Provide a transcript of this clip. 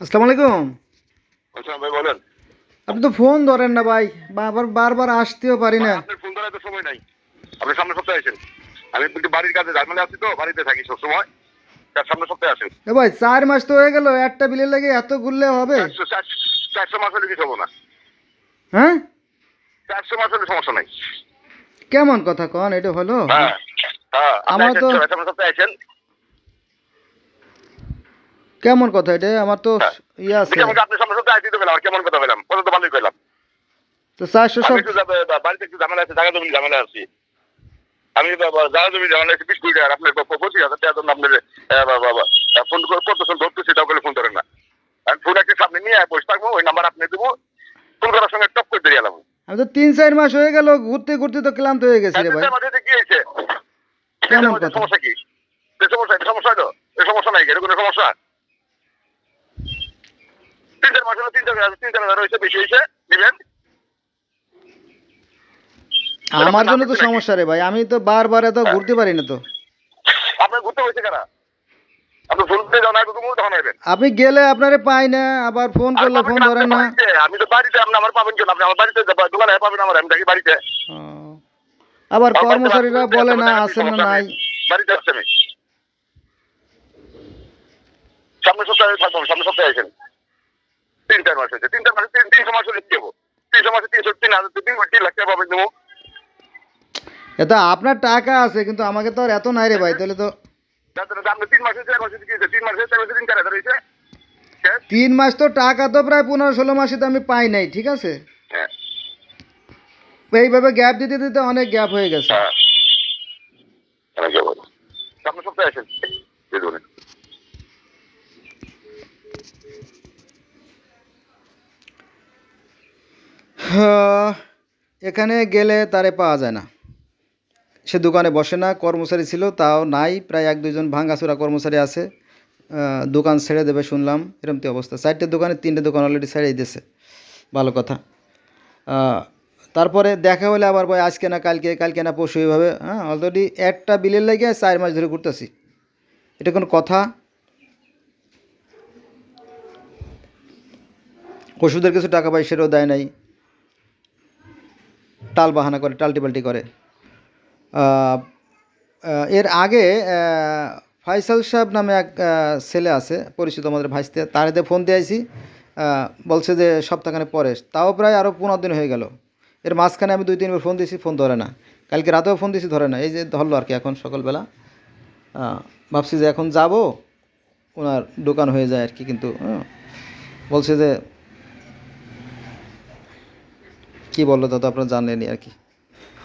আসসালামু আলাইকুম ভাই বলেন। আপনি তো ফোন ধরেন না ভাই বারবার বারবার আসতেও পারি না। আপনার ফোন ধরার তো সময় নাই। আপনি সামনে সপ্তাহে আসেন। আমি কিন্তু বাড়ির ঝামেলা আছি তো বাড়িতে থাকি সব সময় তার সামনে সপ্তাহে আসেন। এ ভাই চার মাস তো হয়ে গেল একটা বিলের লাগে এত ঘুরলে হবে? চারশো মাস হলে কিছু হব না। হ্যাঁ? চারশো মাস হলে সমস্যা নাই। কেমন কথা কন এটা হলো হ্যাঁ হ্যাঁ। আমার তো- সামনে সপ্তাহে আসেন। কেমন কথা? এটা আমার তো হ্যাঁ। ইয়ে আছে। দেখি আমাকে আপনি সামনে সপ্তাহে আসতে পেলাম আর কেমন কথা পেলাম কত তো ভালোই পেলাম তো আমি সব বাড়িতে একটু ঝামেলা আছে জায়গা জমি ঝামেলা আছি। আমি বা- বা জায়গা জমি ঝামেলা আছে বিশ কুড়ি টাকা আপনার প- পঁচিশ হাজার টাকা জন্য আপনার ফোন করে কত করতেছেন ধরতেছি তাও করে ফোন ধরেন না। আমি ফোন একটা সামনে নিয়ে বসে থাকব ওই নাম্বার আপনি দেবো ফোন করার সঙ্গে টপ করে দিয়ে এলাম আমি তো তিন চার মাস হয়ে গেল ঘুরতে ঘুরতে তো ক্লান্ত হয়ে গেছি রে ভাই। মাঝে কি হয়েছে? কেমন কথা? সমস্যা কি? সমস্যা সমস্যা তো? সমস্যা নাই এর কোনো সমস্যা? তিন চার মাস হলো তিন চার তিন চার হাজার হয়েছে বেশি হয়েছে। নিবেন। আমার জন্য তো সমস্যা রে ভাই আমি তো বারবার এত ঘুরতে পারি না তো। আপনার ঘুরতে হয়েছে কেনা? আপনি ফোন যান আগে তুমি তখন আসবেন আপনি গেলে আপনারে পাই না আবার ফোন করলে ফোন না, ধরেন না। আমি তো বাড়িতে আপনি আমার পাবেন কেন? আপনি আমার বাড়িতে দোকানে পাবেন আমার আমি থাকি বাড়িতে। আবার কর্মচারীরা বলে না আমি আছে না নাই। বাড়িতে আসছে আমি সামনে সপ্তাহে থাকব সামনে সপ্তাহে আসেন। তিন চার মাস হয়েছে। তিন চার মাসে তিন তিনশো মাস কি হব। তিনশো মাসে তিনশো তিন হাজার তিন তিন লাখ টাকা পাবেন দেবো এটা আপনার টাকা আছে কিন্তু আমাকে তো আর এত নাই রে ভাই তাহলে তো তিন মাসে চার মাসে তিন মাসে চার মাসে তিন চার হাজার হয়েছে। তিন মাস তো টাকা তো প্রায় পনেরো ষোলো মাসে তো আমি পাই নাই ঠিক আছে? হ্যাঁ। এইভাবে গ্যাপ দিতে দিতে অনেক গ্যাপ হয়ে গেছে। হ্যাঁ। সামনে সপ্তাহে আসেন। এখানে গেলে তারে পাওয়া যায় না। সে দোকানে বসে না, কর্মচারী ছিল, তাও নাই, প্রায় এক দুজন ভাঙ্গাচোরা কর্মচারী আছে। দোকান ছেড়ে দেবে শুনলাম এরকম তো অবস্থা। চারটে দোকানে তিনটে দোকান অলরেডি ছেড়েই দিয়েছে, ভালো কথা। তারপরে দেখা হলে আবার ভাই আজকে না কালকে কালকে না পরশু এইভাবে হ্যাঁ অলরেডি একটা বিলের লেগে চার মাস ধরে ঘুরতেছি। এটা কোনো কথা? পশুদের কিছু টাকা পাই সেটাও দেয় নাই। টাল বাহানা করে, টাল্টি পাল্টি করে। এর আগে ফাইসাল সাহেব নামে এক ছেলে আছে, পরিচিত আমাদের ভাইসতে, তার হাতে ফোন দিয়েছি বলছে যে সপ্তাহখানে পরে তাও প্রায় আরও পনেরো দিন হয়ে গেল। এর মাঝখানে আমি দুই তিনবার ফোন দিয়েছি, ফোন ধরে না। কালকে রাতেও ফোন দিয়েছি, ধরে না। এই যে ধরলো আর কি এখন সকালবেলা। ভাবছি যে এখন যাব ওনার দোকান হয়ে যায় আর কি, কিন্তু বলছে যে কী বলল দাদা? আপনার আপনারা জানলেনই আর কি।